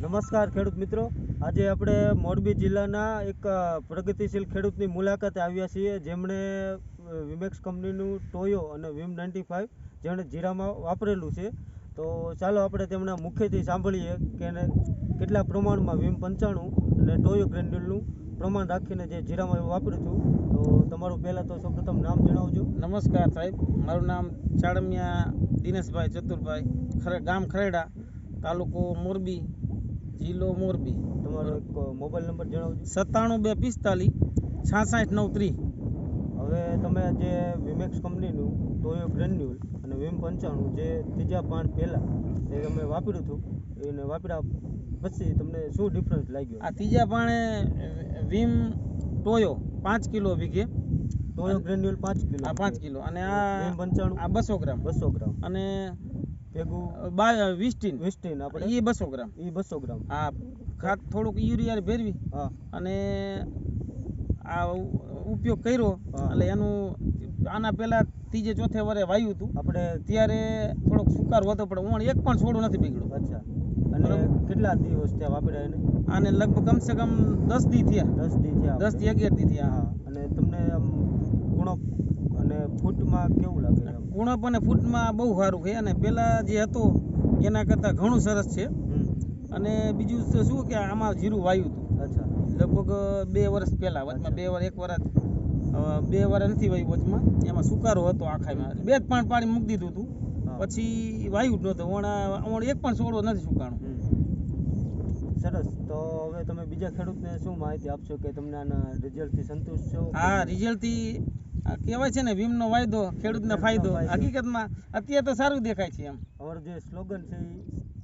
નમસ્કાર ખેડૂત મિત્રો. આજે આપણે મોરબી જિલ્લાના એક પ્રગતિશીલ ખેડૂતની મુલાકાતે આવ્યા છીએ. જેમણે વિમેક્સ કંપનીનું ટોયો અને વિમ નાઇન્ટી ફાઇવ જેણે જીરામાં વાપરેલું છે. તો ચાલો આપણે તેમના મુખ્યથી સાંભળીએ કે કેટલા પ્રમાણમાં વિમ પંચાણું અને ટોયો ગ્રેન્ડ્યુલનું પ્રમાણ રાખીને જે જીરામાં વાપર્યું છું. તો તમારું પહેલાં તો સૌપ્રથમ નામ જણાવજો. નમસ્કાર સાહેબ. મારું નામ ચાળમિયા દિનેશભાઈ ચતુરભાઈ, ખરે ગામ ખરેડા, તાલુકો મોરબી. જિલ્લો મોરબી. તમારો એક મોબાઈલ નંબર જણાવજો. સત્તાણું બે પિસ્તાલીસ છાસઠ નવ ત્રીસ. હવે તમે જે વિમેક્સ કંપનીનું ટોયો ગ્રેન્યુલ અને વિમ પંચાણું જે ત્રીજા પાણ પહેલાં એ તમે વાપર્યું હતું એને વાપર્યા પછી તમને શું ડિફરન્સ લાગ્યો? આ ત્રીજા પાણે વિમ ટોયો પાંચ કિલો વીઘે. ટોયો ગ્રેન્યુલ પાંચ કિલો. આ પાંચ કિલો. અને આ પંચાણું આ બસો ગ્રામ. બસો ગ્રામ. અને ભેગું? બા વીસ ટીન વિસ્ટીન આપણે એ બસો ગ્રામ. એ બસો ગ્રામ. આ ખાત થોડુંક યુરિયા ભેરવી અને આ ઉપયોગ કર્યો. એટલે એનું આના પહેલા ત્રીજે ચોથે વરે વાયું હતું. આપણે ત્યારે થોડોક સુકાર હતો પણ ઓણ એક પણ છોડું નથી બગડ્યું અચ્છા. અને કેટલા દિવસ થયા વાપર્યા એને? આને લગભગ કમસે કમ દસ દી થયા. દસ દી થયા દસથી અગિયાર દી થયા. અને તમને આમ ગુણો ફૂટમાં કેવું લાગે કુણપ અને ફૂટમાં બહુ સારું છે. અને પહેલા જે હતો એના કરતાં ઘણું સરસ છે. અને બીજું તો શું કે આમાં જીરું વાયું હતું. અચ્છા. લગભગ બે વર્ષ પહેલા વચમાં બે વર્ષ એક વર્ષ બે વર્ષ નથી વાયું વચમાં. એમાં સુકારો હતો આખામાં. બે જ પાણ પાણી મૂકી દીધું હતું. પછી વાયું જ નહોતું. ઓણા ઓણ એક પણ છોડો નથી સુકાણું. સરસ. તો હવે તમે બીજા ખેડૂતને શું માહિતી આપશો કે તમને આના રિઝલ્ટથી સંતુષ્ટ છો? હા રિઝલ્ટથી કહેવાય છે ને વીમનો વાયદો ખેડૂતને ફાયદો. ફાયદો. હકીકતમાં અત્યારે તો સારું દેખાય છે એમ. અમારું જે સ્લોગન છે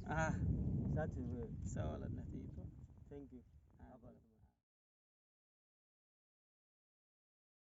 હા. સાચું સવાલ જ નથી. થેન્ક યુ આભાર